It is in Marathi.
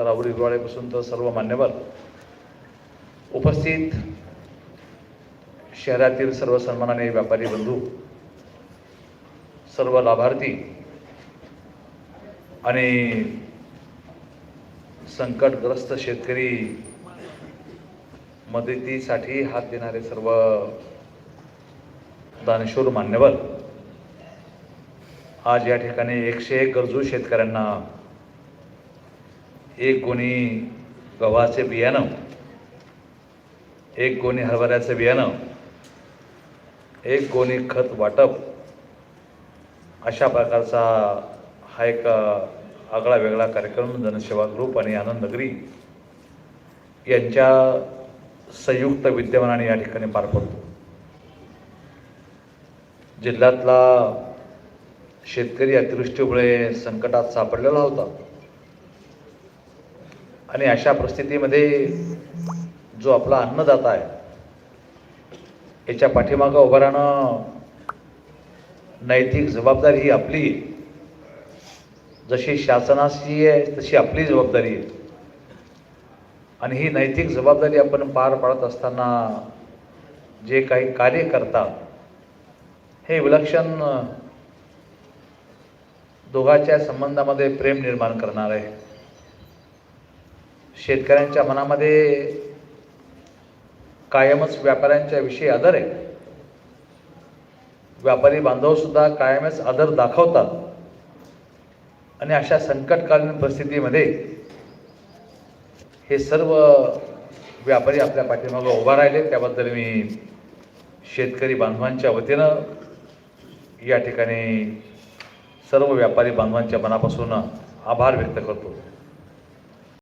राहुल हिरवाळेपासून तर सर्व मान्यवर उपस्थित शहरातील सर्व सन्मानाने व्यापारी बंधू सर्व लाभार्थी आणि संकटग्रस्त शेतकरी मदतीसाठी हात देणारे सर्व दानशूर मान्यवर आज या ठिकाणी एकशे एक गरजू शेतकऱ्यांना एक गोणी गव्हाचे बियाणं एक गोणी हरभऱ्याचं बियाणं एक गोणी खत वाटप अशा प्रकारचा हा एक आगळा वेगळा कार्यक्रम जनसेवा ग्रुप आणि आनंद नगरी यांच्या संयुक्त विद्यमानाने या ठिकाणी पार पडतो. जिल्ह्यातला शेतकरी अतिवृष्टीमुळे संकटात सापडलेला होता. आणि अशा परिस्थितीमध्ये जो आपला अन्नदाता आहे याच्या पाठीमागं उभं राहणं नैतिक जबाबदारी ही आपली. जशी शासनाची आहे तशी आपली जबाबदारी आहे. आणि ही नैतिक जबाबदारी आपण पार पाडत असताना जे काही कार्य करतात हे विलक्षण दोघाच्या संबंधामध्ये प्रेम निर्माण करणार. आहे शेतकऱ्यांच्या मनामध्ये कायमच व्यापाऱ्यांच्या विषयी आदर आहे. व्यापारी बांधव सुद्धा कायमच आदर दाखवतात. आणि अशा संकटकालीन परिस्थितीमध्ये हे सर्व व्यापारी आपल्या पाठीमागं उभा राहिले. त्याबद्दल मी शेतकरी बांधवांच्या वतीनं या ठिकाणी सर्व व्यापारी बांधवांच्या मनापासून आभार व्यक्त करतो.